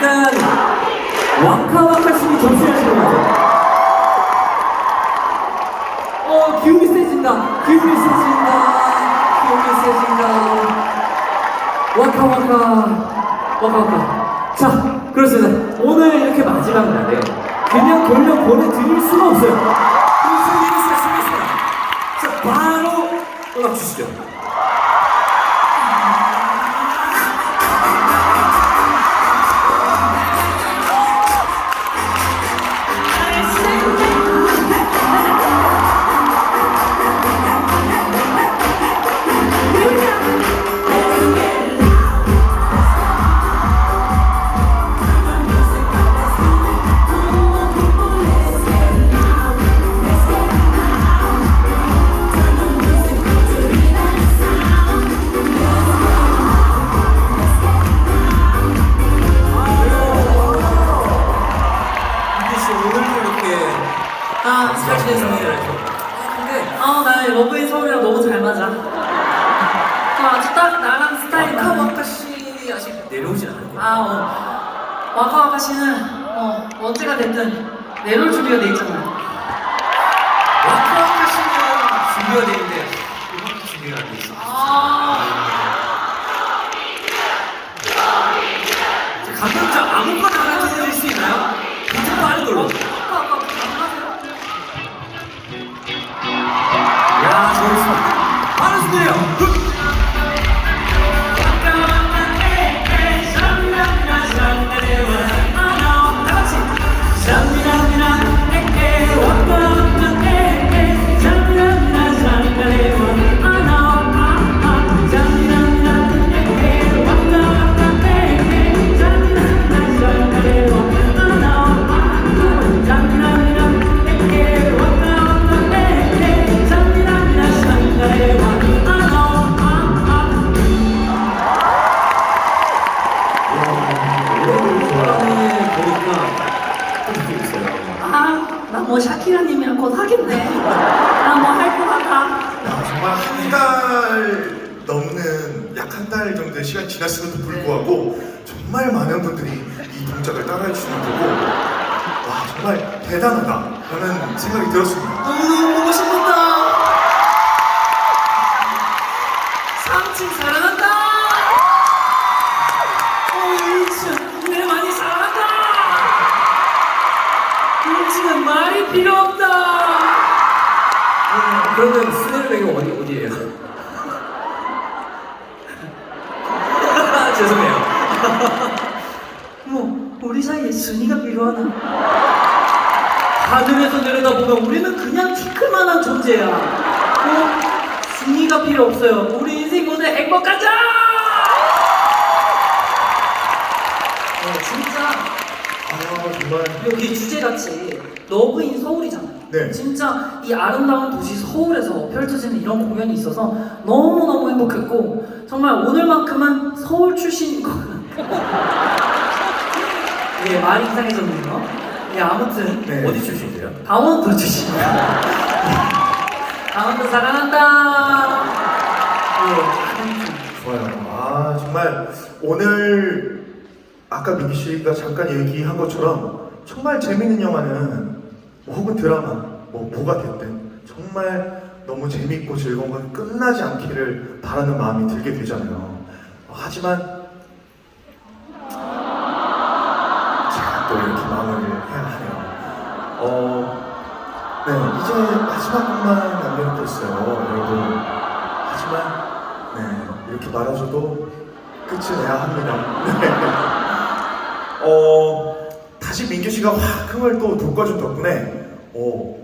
약간 와카와카심이 것 같아요. 어, 기운이 세진다. 기운이 세진다. 기운이 세진다. 와카와카. 와카와카. 자, 그렇습니다. 오늘 이렇게 마지막 날에 그냥 돌려 보내드릴 수가 없어요. 무슨 일이 있었습니다. 자, 바로 음악 주시죠. 어. 와카와카 씨는 어, 언제가 됐든 내려올 준비가 돼 있잖아요. 와카와카 씨가 준비가 되는데 나 뭐 샤키라님이랑 곧 하겠네. 나 뭐 할 것 같아. 야, 정말 한 달 넘는 약 한 달 정도의 시간이 지났음에도 불구하고 정말 많은 분들이 이 동작을 따라해 주시는 거고 와 정말 대단하다라는 생각이 들었습니다. 너무너무 보고 싶 필요 없다. 그러면 스네르백이 어디 어디예요? 죄송해요. 뭐 우리 사이에 순위가 필요하나? 하늘에서 내려다보면 우리는 그냥 티끌만한 존재야. 어? 순위가 필요 없어요. 우리 인생 모두 행복하자. 어, 진짜 아 정말 여기 주제같이 러브인 서울이잖아요. 네. 진짜 이 아름다운 도시 서울에서 펼쳐지는 이런 공연이 있어서 너무너무 행복했고 정말 오늘만큼은 서울 출신인 것 같아요. 예, 말이 이상해졌네요. 예, 아무튼 네. 어디 출신이세요? 강원도 출신입니다. 강원도 사랑한다. 예, 좋아요. 아 정말 오늘 아까 민기 씨가 잠깐 얘기한 것처럼 정말 재밌는 영화는 뭐 혹은 드라마 뭐 뭐가 됐든 정말 너무 재밌고 즐거운 건 끝나지 않기를 바라는 마음이 들게 되잖아요. 어, 하지만 제가 또 이렇게 마무리를 해야 하네요. 어, 네 이제 마지막 곡만 남겨놓고 있어요, 여러분. 하지만 네, 이렇게 말아줘도 끝을 내야 합니다. 네. 어, 다시 민규 씨가 확 흥을 또 돋궈준 덕분에 어,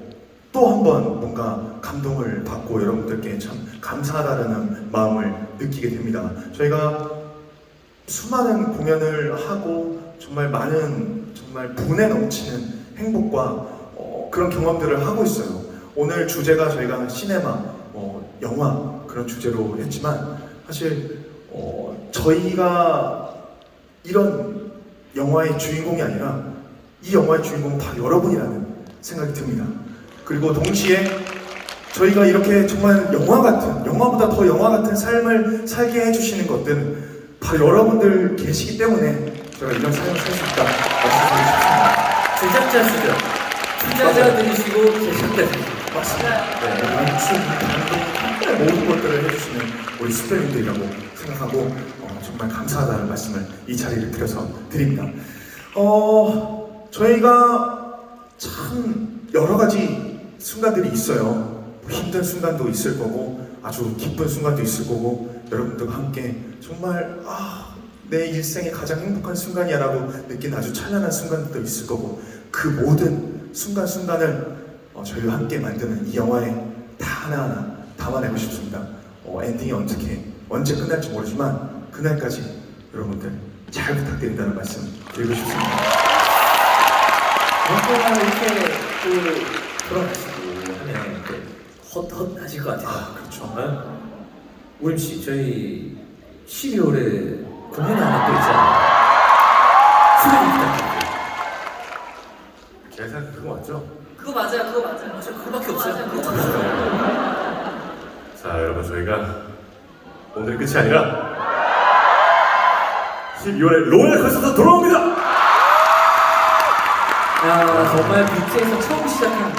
또 한 번 뭔가 감동을 받고 여러분들께 참 감사하다는 마음을 느끼게 됩니다. 저희가 수많은 공연을 하고 정말 많은 정말 분에 넘치는 행복과 어, 그런 경험들을 하고 있어요. 오늘 주제가 저희가 시네마, 어, 영화 그런 주제로 했지만 사실 어, 저희가 이런 영화의 주인공이 아니라 이 영화의 주인공은 다 여러분이라는 생각이 듭니다. 그리고 동시에 저희가 이렇게 정말 영화 같은, 영화보다 더 영화 같은 삶을 살게 해주시는 것들은 바로 여러분들 계시기 때문에 제가 이런 삶을 살 수 있다 말씀드리고 싶습니다. 제작자 수죠. 투자자들이시고 제작자들이시고. 맞습니다. 네, 연출, 감독, 모든 것들을 해주시는 우리 스태프분들이라고 생각하고 어, 정말 감사하다는 말씀을 이 자리를 들여서 드립니다. 어, 저희가 참 여러 가지 순간들이 있어요. 뭐 힘든 순간도 있을 거고 아주 기쁜 순간도 있을 거고 여러분들과 함께 정말 아, 내 일생의 가장 행복한 순간이야라고 느끼는 아주 찬란한 순간들도 있을 거고 그 모든 순간순간을 어, 저희와 함께 만드는 이 영화에 다 하나하나 담아내고 싶습니다. 어, 엔딩이 어떻게 언제 끝날지 모르지만 그날까지 여러분들 잘 부탁드린다는 말씀 드리고 싶습니다. 뭔가 이렇게 또 돌아가시고 하면 이렇게 헛헛하실 것 같아요. 아, 그렇죠. 어? 우림 씨, 저희 12월에 공연이 하나 또 있잖아요. 부탁드립니다. 계산 그거 맞죠? 그거 맞아요, 그거 맞아요. 저 그거밖에 없어요. 그거 맞아요. 자, 여러분 저희가 오늘 끝이 아니라 12월에 로얄 콘서트 돌아옵니다. 야, 정말 BT에서 처음 시작한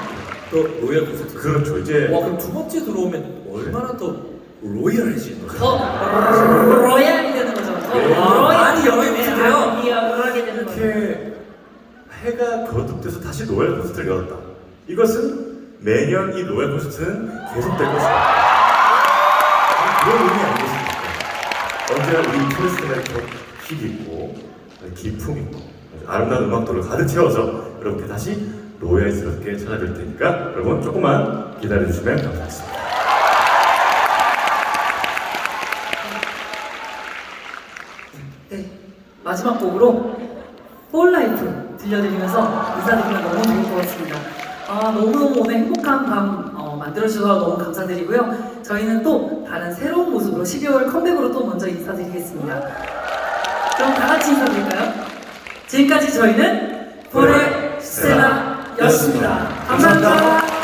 또 로얄 콘서트. 그렇죠. 이제 와, 그럼 두 번째 들어오면 얼마나 더 로얄해지는 거죠? 더 로얄이 되는 거죠. 더 네. 많이 영향이 되는. 이렇게 해가 거듭돼서 다시 로얄 콘서트를 열었다. 이것은 매년 이 로얄 콘서트는 계속될 것이다. 그런 의미 아니겠습니까? 언제나 우리 페스티벌 에힘 있고 기품 있고 아름다운 음악도를 가득 채워서 여러분께 다시 로얄스럽게 찾아뵐 테니까 여러분 조금만 기다려주시면 감사하겠습니다. 네. 마지막 곡으로 폴라이프 들려드리면서 인사드리면 너무 같습니다. 아, 너무너무 오늘 행복한 밤 어, 만들어주셔서 너무 감사드리고요. 저희는 또 다른 새로운 모습으로 12월 컴백으로 또 먼저 인사드리겠습니다. 그럼 다 같이 인사드릴까요? 지금까지 저희는 포레 스텔라였습니다. 감사합니다.